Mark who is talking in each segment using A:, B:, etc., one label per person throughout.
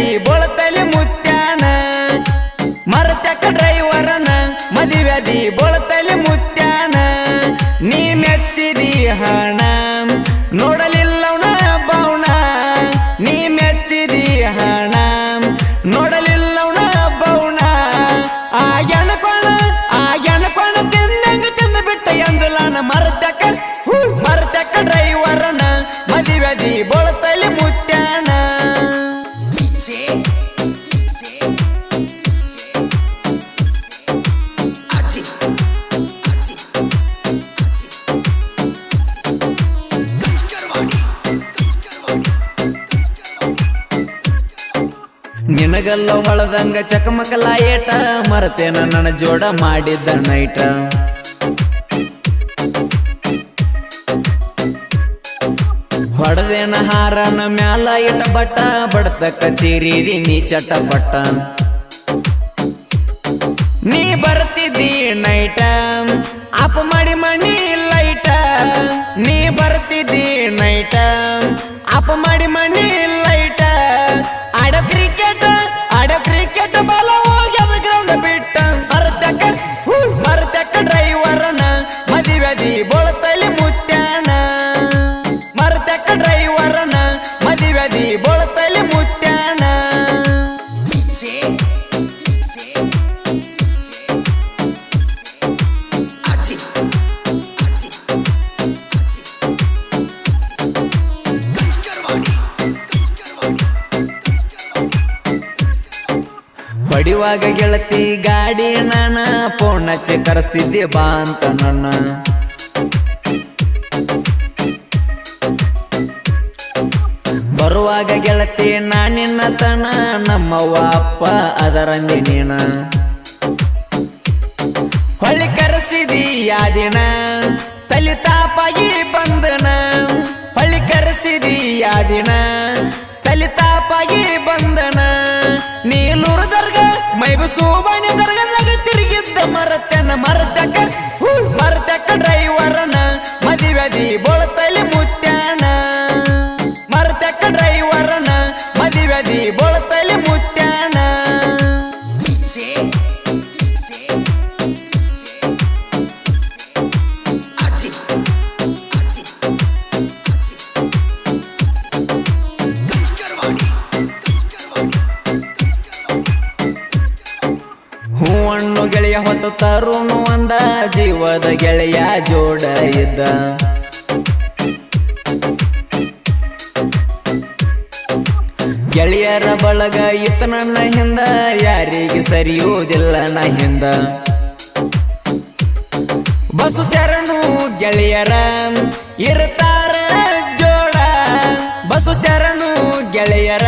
A: ಮದಿವ್ಯಾದಿ ಬೋಳತಲಿ ಮುತ್ಯಾನ ಮರತ್ಯಾಕ ಡ್ರೈವರನ ಮದಿವ್ಯಾದಿ ಬೋಳತಲಿ ಮುತ್ಯಾನ ನೀ ಮೆಚ್ಚಿದಿ ಹಣ. ನಿನಗಲ್ಲ ಹೊಳದಂಗ ಚಕಮಕಲ ಏಟ. ಮರತೇನ ನನ್ನ ಜೋಡ ಮಾಡಿದ್ದ ನೈಟ ಹೊಡೆದೇನ ಹಾರನ ಮ್ಯಾಲ ಇಟ ಬಟ್ಟ, ಬಡತ ಕಚೇರಿದಿ ನೀ ಚಟ ಬಟ್ಟ. ನೀ ಬರ್ತಿದ್ದಿ ನೈಟ ಅಪ ಮಾಡಿ ಮನಿ ಲೈಟ ನೀ ಬರ್ತಿದ್ದಿ ಹೊಡಿವಾಗ ಗೆಳತಿ ಗಾಡಿ ನಾನ ಪೋಣಚ್ಚೆ ಕರೆಸ್ತಿದ್ದೆ ಬಾ ಅಂತ ನನ್ನ. ಬರುವಾಗ ಗೆಳತಿ ನಾನಿನ್ನ ತನ, ನಮ್ಮವ್ವ, ಅಪ್ಪ, ಅದರ ನೀನ ಹೊಳ್ಳಿ ಕರೆಸಿದಿ ಯಾದಿನ ತಲೆ ತಾಪಾಗಿ ಬಂದನ. ಹೊಳ್ಳಿ ಕರೆಸಿದಿ ಯಾದಿನ ತಲೆ ತಾಪಾಗಿ ಬಂದನ. ನೀಲೂರು ದರ್ಗ ಮೈಬಸು ಬಣಿ ದರ್ಗದಾಗ ತಿರುಗಿದ್ದ ಮರತ್ಯನ ಮರತ್ಯಕ ಹೊತ್ತು ತರುಣು ಅಂದ ಜೀವದ ಗೆಳೆಯ ಜೋಡ ಇದ್ದ. ಗೆಳೆಯರ ಬಳಗ ಇತ್ತ ನನ್ನ ಹಿಂದ, ಯಾರಿಗೆ ಸರಿಯುವುದಿಲ್ಲ ನ ಹಿಂದ. ಬಸು ಶರಣು ಗೆಳೆಯರ ಇರ್ತಾರ ಜೋಡ. ಬಸು ಶರಣು ಗೆಳೆಯರ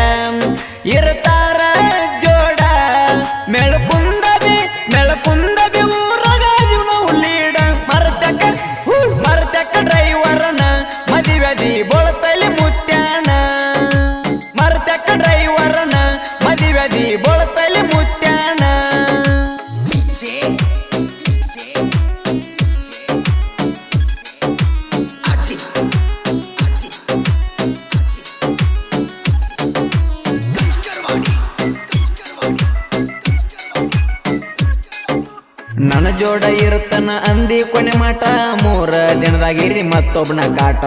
A: ಜೋಡ ಇರುತ್ತನ ಅಂದಿ ಕೊನೆ ಮಾಟ. ಮೂರ ದಿನದಾಗಿರಿ ಮತ್ತೊಬ್ಬನ ಕಾಟ.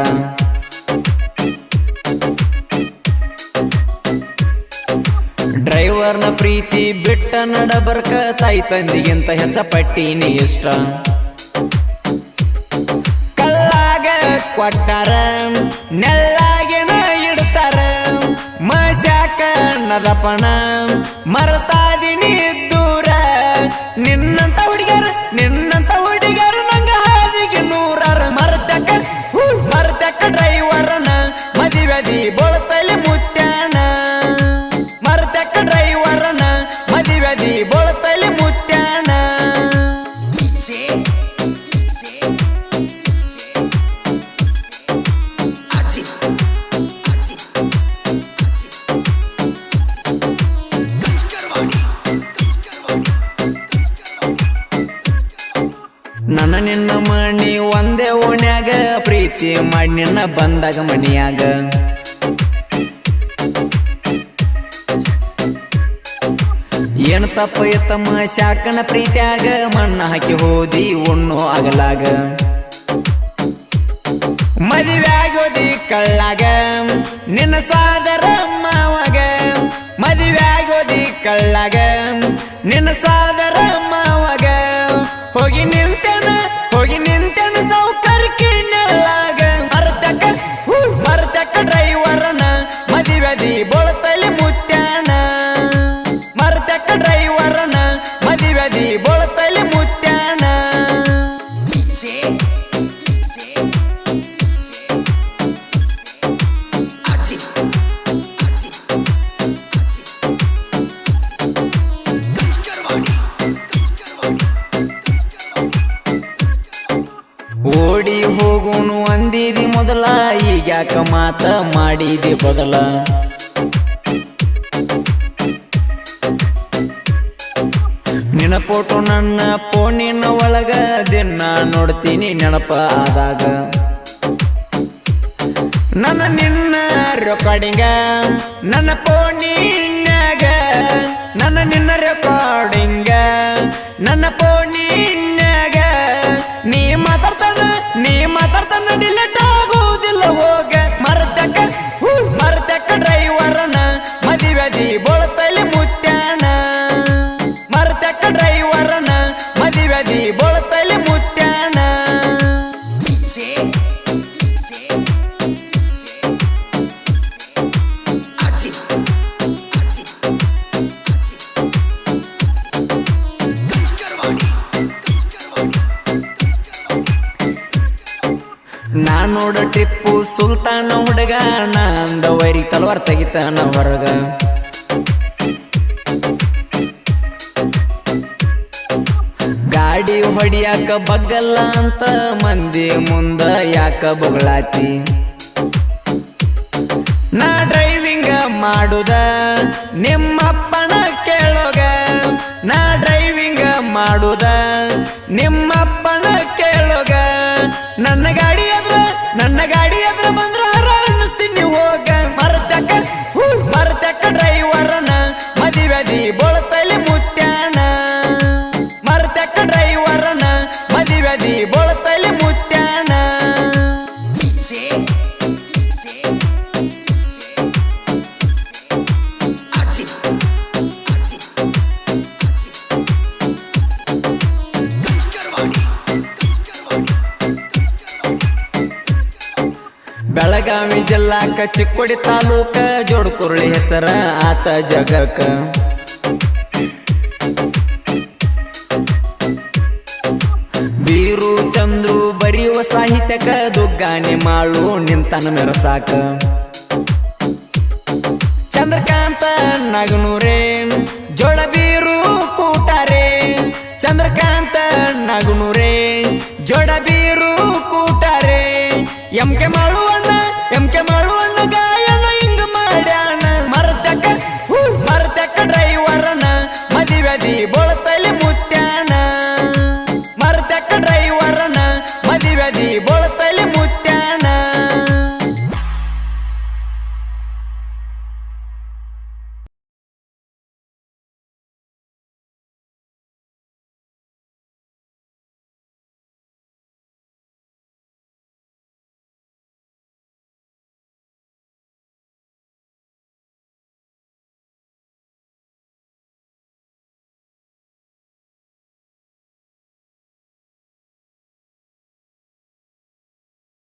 A: ಡ್ರೈವರ್ನ ಪ್ರೀತಿ ಬಿಟ್ಟ ನಡಬರ್ಕ, ತಾಯಿ ತಂದಿಗಿಂತ ಹೆಚ್ಚ ಪಟ್ಟಿನಿ ಇಷ್ಟ. ಕಲ್ಲಾಗ ಕೊಟ್ಟಾರ ನೆಲ್ಲಾಗಿನ ಇಡ್ತಾರ. ಮಸ್ಯಾಕ ನದಪಣ ಮರತಾದಿನಿ ನಿನ್ನಂತ ಹುಡುಗಿಯರು ನಿನ್ನಂತ ಹುಡುಗಿಯರು ನಂಗ ಹಾದಿಗೆ ನೂರಾರು ಮರ್ತಕ ಮರ್ತಕ ಡ್ರೈವರನ ಪ್ರೀತಿ ಮಣ್ಣಿನ ಬಂದಾಗ ಮನಿಯಾಗ ಏನು ತಪ್ಪ ತಮ್ಮ ಶಾಕನ ಪ್ರೀತಿಯಾಗ ಮಣ್ಣ ಹಾಕಿ ಹೋದಿ ಉಣ್ಣು ಆಗಲಾಗ. ಮದುವೆಗೋದಿ ಕಳ್ಳಾಗ, ನಿನ್ನ ಸಾದರ ಮಾವಾಗ. ಮದುವೆಗೋದಿ ಕಳ್ಳಾಗ, ನಿನ್ನ ಸಾದರ ಹೋಗುನು ಮೊದಲ ಈಗ ಯಾಕ ಮಾತ ಮಾಡಿದಿ ಬದಲ? ನಿನ್ನ ನನ್ನ ಫೋನಿನ ಒಳಗ, ದಿನ ನೋಡ್ತೀನಿ ನೆನಪ ಆದಾಗ. ನನ್ನ ನಿನ್ನ ರೆಕಾರ್ಡಿಂಗ ನನ್ನ ಫೋನಿನ್ಯಾಗ, ನನ್ನ ನಿನ್ನ ರೆಕಾರ್ಡಿಂಗ ನನ್ನ ಫೋನಿನ್ಯಾಗ ಮದಿವೆದಿ ಬೋಳತಲಿ ಮುತ್ಯಾಣ ಮರ್ತಕ್ಕ ಡ್ರೈವರನ ಮದಿವದಿ ಬೋಳತಲಿ ಮುತ್ಯಾಣ ನಾ ನೋಡ ಟಿಪ್ಪು ಸುಲ್ತಾನ ಹುಡುಗ, ನಾ ವೈರಿ ತಲವಾರ್ ತೆಗಿತಾನ ಹೊರಗ. ಗಾಡಿ ಹೊಡಿಯಾಕ ಬಗ್ಗಲ್ಲ ಅಂತ ಮಂದಿ ಮುಂದ ಯಾಕ ಬೊಗಳಾತಿ? ನಾ ಡ್ರೈವಿಂಗ್ ಮಾಡುದ, ನಿಮ್ಮಪ್ಪನ ಕೇಳೋಗ. ನಾ ಡ್ರೈವಿಂಗ್ ಮಾಡುದ, ನಿಮ್ಮಪ್ಪನ ಕೇಳೋಗ. ನನ್ನ ಗಾಡಿ ಅದ್ರ ನನ್ನ ಗಾಡಿ ಜಿಲ್ಲಾಕ ಚಿಕ್ಕೋಡಿ ತಾಲೂಕ ಜೋಡ್ಕುರುಳಿ ಹೆಸರ ಆತ ಜಗಕ್ಕ. ಬೀರು, ಚಂದ್ರು, ಬರೆಯುವ ಸಾಹಿತ್ಯಕ ದುಗ್ಗಾನೆ ಮಾಳು ನಿಂತನ ಮೆರಸಾಕ. ಚಂದ್ರಕಾಂತ, ನಗನೂರೇ, ಜೋಳ ಬೀರು, ಕೂಟಾರೆ. ಚಂದ್ರಕಾಂತ, ನಗನೂರೇ ಜೋಡ ಬೀರು, ಕೂಟಾರೆ. ಎಂಕೆ ಮಾಡುವ